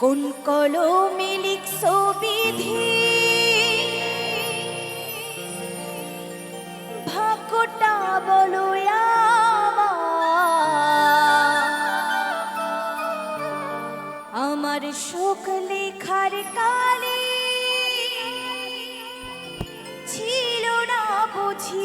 কোন কলমে লিখছ বিধি ভাগ্যটা বলো আমার। শোক লেখার কালে ছিল না বুঝি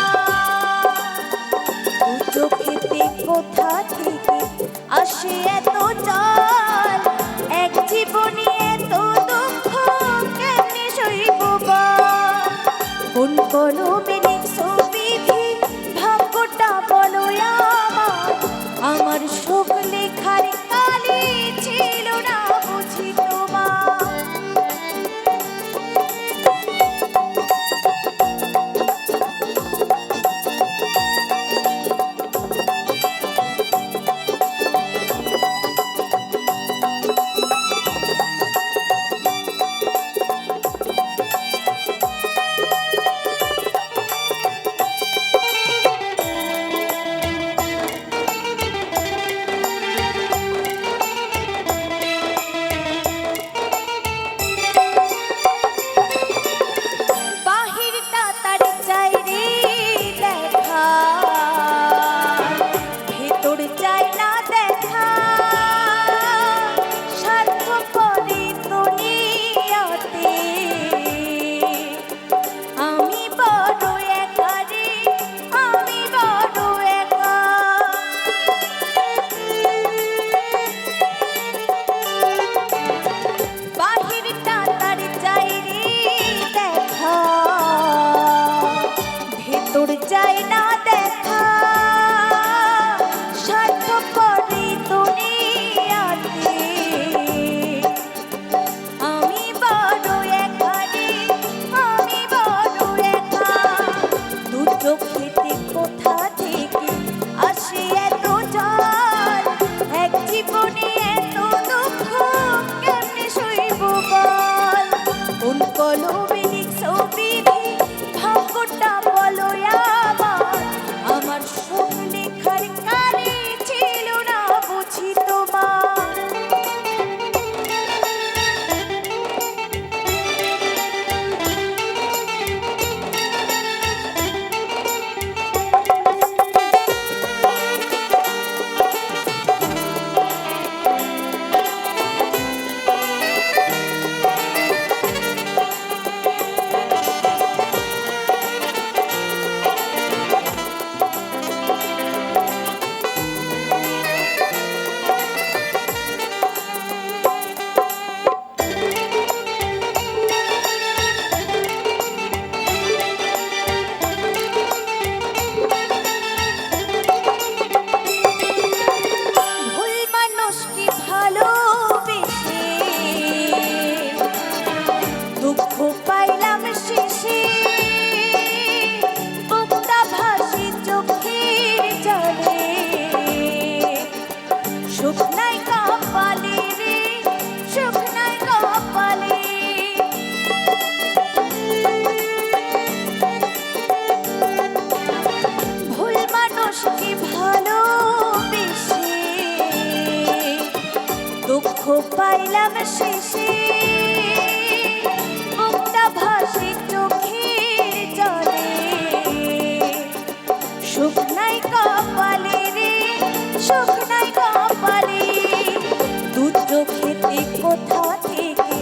কোথা থেকে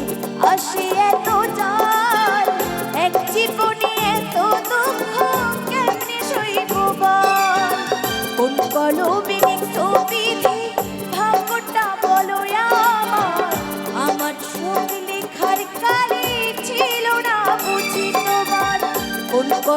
আসে এত জাল? এক জীবনে এত দুঃখ কেমনে সইব বল? কোন কলমে ছবিতে